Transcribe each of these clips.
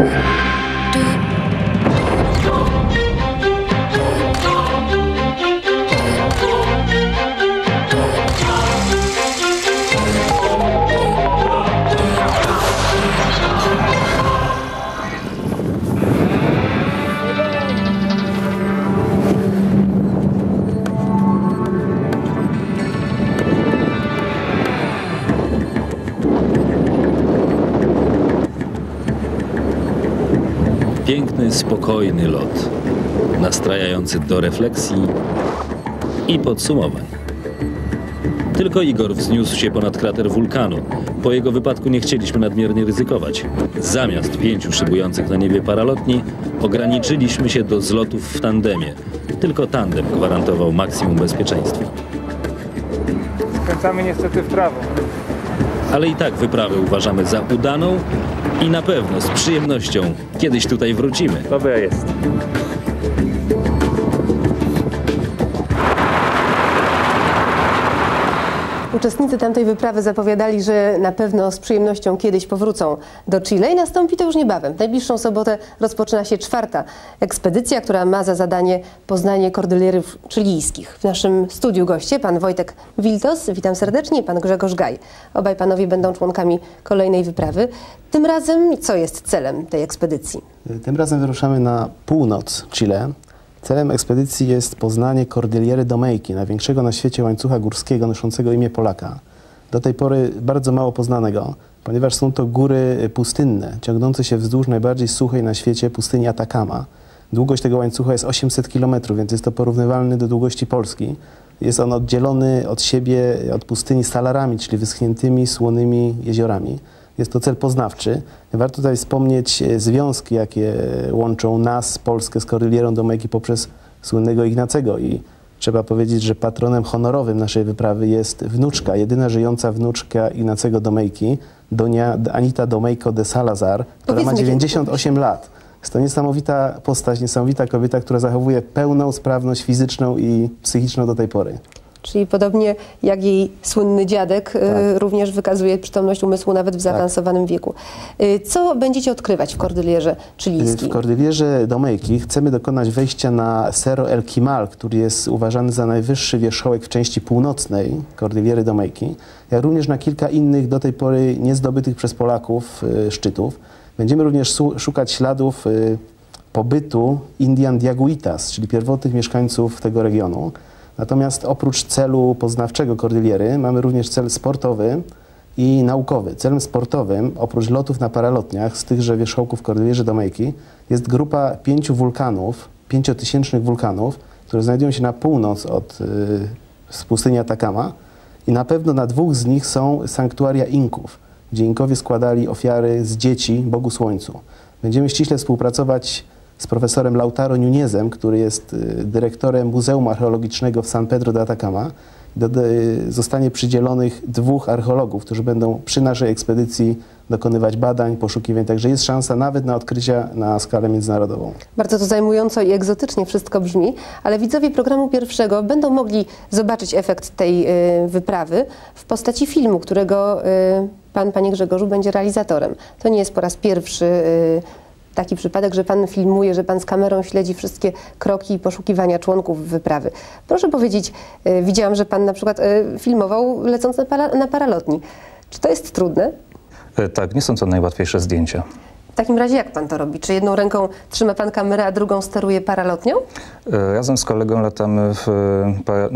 you Piękny, spokojny lot, nastrajający do refleksji i podsumowań. Tylko Igor wzniósł się ponad krater wulkanu. Po jego wypadku nie chcieliśmy nadmiernie ryzykować. Zamiast pięciu szybujących na niebie paralotni, ograniczyliśmy się do zlotów w tandemie. Tylko tandem gwarantował maksimum bezpieczeństwa. Skręcamy niestety w prawo. Ale i tak wyprawę uważamy za udaną i na pewno z przyjemnością kiedyś tutaj wrócimy. Dobre jest. Uczestnicy tamtej wyprawy zapowiadali, że na pewno z przyjemnością kiedyś powrócą do Chile i nastąpi to już niebawem. W najbliższą sobotę rozpoczyna się czwarta ekspedycja, która ma za zadanie poznanie kordylierów chilijskich. W naszym studiu goście pan Wojtek Wiltos, witam serdecznie, pan Grzegorz Gaj. Obaj panowie będą członkami kolejnej wyprawy. Tym razem co jest celem tej ekspedycji? Tym razem wyruszamy na północ Chile. Celem ekspedycji jest poznanie Kordyliery Domejki, największego na świecie łańcucha górskiego noszącego imię Polaka. Do tej pory bardzo mało poznanego, ponieważ są to góry pustynne, ciągnące się wzdłuż najbardziej suchej na świecie pustyni Atakama. Długość tego łańcucha jest 800 km, więc jest to porównywalny do długości Polski. Jest on oddzielony od siebie, od pustyni salarami, czyli wyschniętymi, słonymi jeziorami. Jest to cel poznawczy. Warto tutaj wspomnieć e, związki, jakie łączą nas, Polskę, z Kordylierą Domejki poprzez słynnego Ignacego. I trzeba powiedzieć, że patronem honorowym naszej wyprawy jest wnuczka, jedyna żyjąca wnuczka Ignacego Domejki, Donia Anita Domejko de Salazar, która ma Powiedzmy, 98 lat. Jest to niesamowita postać, niesamowita kobieta, która zachowuje pełną sprawność fizyczną i psychiczną do tej pory. Czyli podobnie jak jej słynny dziadek, y, również wykazuje przytomność umysłu nawet w zaawansowanym wieku. Y, Co będziecie odkrywać w Kordylierze W chilijskiej? Kordylierze Domejki chcemy dokonać wejścia na Cerro El Quimal, który jest uważany za najwyższy wierzchołek w części północnej Kordyliery Domejki, jak również na kilka innych do tej pory niezdobytych przez Polaków y, szczytów. Będziemy również szukać śladów y, pobytu Indian Diaguitas, czyli pierwotnych mieszkańców tego regionu. Natomiast oprócz celu poznawczego Kordyliery mamy również cel sportowy i naukowy. Celem sportowym, oprócz lotów na paralotniach z tychże wierzchołków Kordylierzy Domejki, jest grupa pięciu wulkanów, pięciotysięcznych wulkanów, które znajdują się na północ od y, pustyni Atakama i na pewno na dwóch z nich są sanktuaria Inków, gdzie Inkowie składali ofiary z dzieci Bogu Słońcu. Będziemy ściśle współpracować z profesorem Lautaro Nunezem, który jest y, dyrektorem Muzeum Archeologicznego w San Pedro de Atacama. Y, zostanie przydzielonych dwóch archeologów, którzy będą przy naszej ekspedycji dokonywać badań, poszukiwań. Także jest szansa nawet na odkrycia na skalę międzynarodową. Bardzo to zajmująco i egzotycznie wszystko brzmi, ale widzowie programu pierwszego będą mogli zobaczyć efekt tej y, wyprawy w postaci filmu, którego pan, panie Grzegorzu, będzie realizatorem. To nie jest po raz pierwszy taki przypadek, że pan filmuje, że pan z kamerą śledzi wszystkie kroki i poszukiwania członków wyprawy. Proszę powiedzieć, y, widziałam, że pan na przykład y, filmował lecąc na, para, na paralotni. Czy to jest trudne? E, Tak, nie są to najłatwiejsze zdjęcia. W takim razie jak pan to robi? Czy jedną ręką trzyma pan kamerę, a drugą steruje paralotnią? E, Razem z kolegą latamy w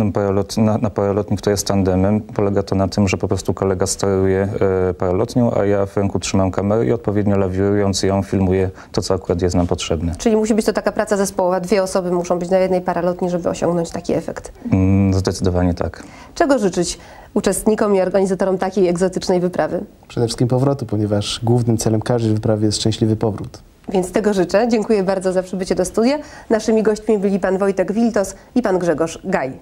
e, paralot, na, na paralotni, który jest tandemem. Polega to na tym, że po prostu kolega steruje e, paralotnią, a ja w ręku trzymam kamerę i odpowiednio lawirując ją filmuję to, co akurat jest nam potrzebne. Czyli musi być to taka praca zespołowa. Dwie osoby muszą być na jednej paralotni, żeby osiągnąć taki efekt. Mm, Zdecydowanie tak. Czego życzyć uczestnikom i organizatorom takiej egzotycznej wyprawy? Przede wszystkim powrotu, ponieważ głównym celem każdej wyprawy jest szczęśliwy powrót. Więc tego życzę. Dziękuję bardzo za przybycie do studia. Naszymi gośćmi byli pan Wojtek Wiltos i pan Grzegorz Gaj.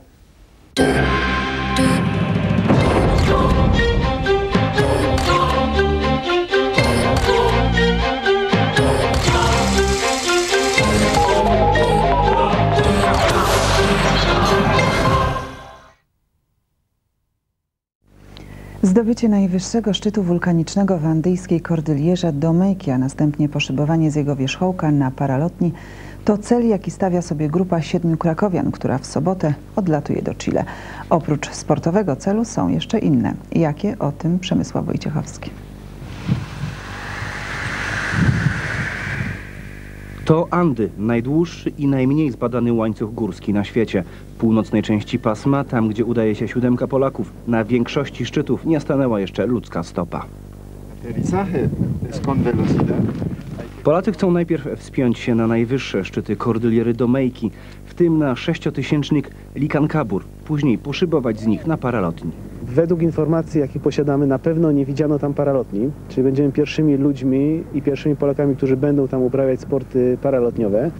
Zdobycie najwyższego szczytu wulkanicznego w andyjskiej Kordylierze Domejki, a następnie poszybowanie z jego wierzchołka na paralotni to cel, jaki stawia sobie grupa siedmiu krakowian, która w sobotę odlatuje do Chile. Oprócz sportowego celu są jeszcze inne. Jakie? O tym Przemysław Wojciechowski. To Andy, najdłuższy i najmniej zbadany łańcuch górski na świecie. W północnej części pasma, tam gdzie udaje się siódemka Polaków, na większości szczytów nie stanęła jeszcze ludzka stopa. Polacy chcą najpierw wspiąć się na najwyższe szczyty Kordyliery Domejki, w tym na sześciotysięcznik Likankabur, później poszybować z nich na paralotni. Według informacji, jakie posiadamy, na pewno nie widziano tam paralotni, czyli będziemy pierwszymi ludźmi i pierwszymi Polakami, którzy będą tam uprawiać sporty paralotniowe.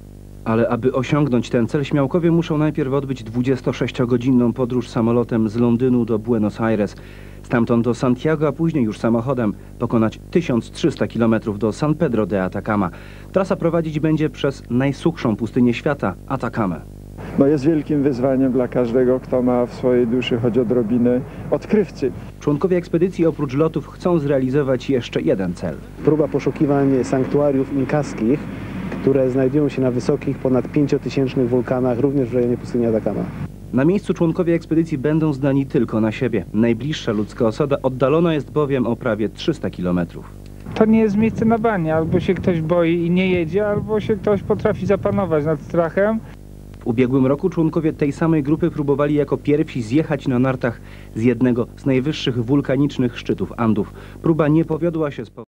Ale aby osiągnąć ten cel, śmiałkowie muszą najpierw odbyć 26-godzinną podróż samolotem z Londynu do Buenos Aires. Stamtąd do Santiago, a później już samochodem pokonać 1300 km do San Pedro de Atacama. Trasa prowadzić będzie przez najsuchszą pustynię świata, Atakamę. No jest wielkim wyzwaniem dla każdego, kto ma w swojej duszy choć odrobinę odkrywcy. Członkowie ekspedycji oprócz lotów chcą zrealizować jeszcze jeden cel. Próba poszukiwań sanktuariów inkaskich, które znajdują się na wysokich, ponad pięciotysięcznych wulkanach, również w rejonie pustyni Atacama. Na miejscu członkowie ekspedycji będą zdani tylko na siebie. Najbliższa ludzka osada oddalona jest bowiem o prawie 300 kilometrów. To nie jest miejsce na banie. Albo się ktoś boi i nie jedzie, albo się ktoś potrafi zapanować nad strachem. W ubiegłym roku członkowie tej samej grupy próbowali jako pierwsi zjechać na nartach z jednego z najwyższych wulkanicznych szczytów Andów. Próba nie powiodła się z powodu